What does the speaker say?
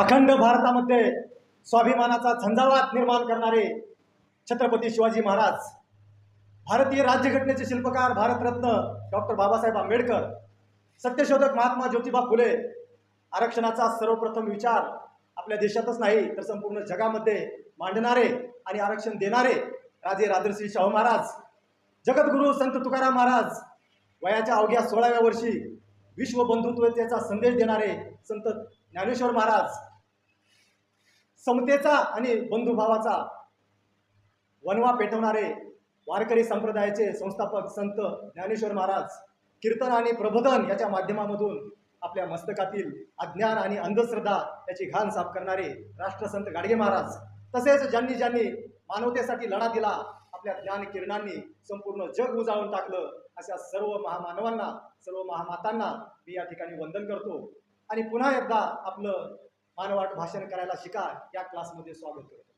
अखंड भारतामध्ये स्वाभिमानाचा झंझावात निर्माण करणारे छत्रपती शिवाजी महाराज भारतीय राज्यघटनेचे शिल्पकार भारतरत्न डॉक्टर बाबासाहेब आंबेडकर सत्यशोधक महात्मा ज्योतिबा फुले आरक्षणाचा सर्वप्रथम विचार आपल्या देशातच नाही तर संपूर्ण जगामध्ये मांडणारे आणि आरक्षण देणारे राजे राजर्षी शाहू महाराज जगद्गुरू संत तुकाराम महाराज वयाच्या अवघ्या सोळाव्या वर्षी विश्व बंधुत्वतेचा संदेश देणारे संत ज्ञानेश्वर महाराज समतेचा आणि बंधुभावाचा वनवा पेटवणारे वारकरी संप्रदायाचे संस्थापक संत ज्ञानेश्वर महाराज कीर्तन आणि प्रबोधन याच्या माध्यमामधून आपल्या मस्तकातील अज्ञान आणि अंधश्रद्धा याची घाण साफ करणारे राष्ट्रसंत गाडगे महाराज तसेच ज्यांनी ज्यांनी मानवतेसाठी लढा दिला आपल्या ज्ञान किरणांनी संपूर्ण जग उजाळून टाकलं. अशा सर्व महामानवांना सर्व महामातांना मी या ठिकाणी वंदन करतो. आणि पुन्हा एकदा आपलं मानवाट भाषण करायला शिका. या क्लासमध्ये स्वागत करतो.